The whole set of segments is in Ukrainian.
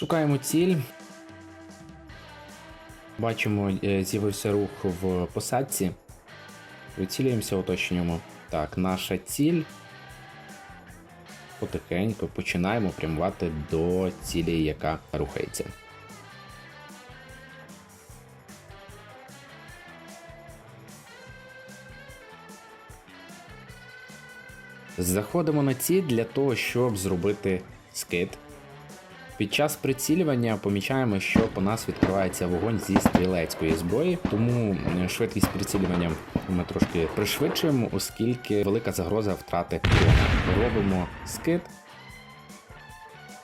Шукаємо ціль. Бачимо, е, з'явився рух в посадці. Вицілюємося, уточнюємо. Так, наша ціль. Потихеньку починаємо прямувати до цілі, яка рухається. Заходимо на ціль для того, щоб зробити скид. Під час прицілювання помічаємо, що по нас відкривається вогонь зі стрілецької зброї, тому е, швидкість прицілювання ми трошки пришвидшуємо, оскільки велика загроза втрати дрона. Робимо скид.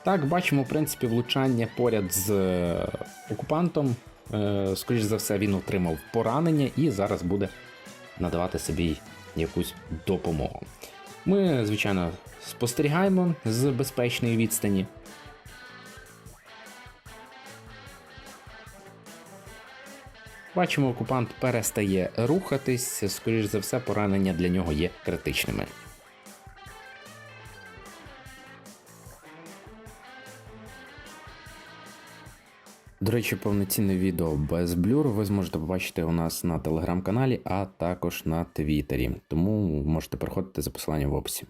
Так, бачимо, в принципі, влучання поряд з е, окупантом. Е, Скоріше за все, він отримав поранення і зараз буде надавати собі якусь допомогу. Ми, звичайно, спостерігаємо з безпечної відстані. Бачимо, окупант перестає рухатись, скоріш за все, поранення для нього є критичними. До речі, повноцінне відео без блюр ви зможете побачити у нас на телеграм-каналі, а також на Твіттері. Тому можете переходити за посиланням в описі.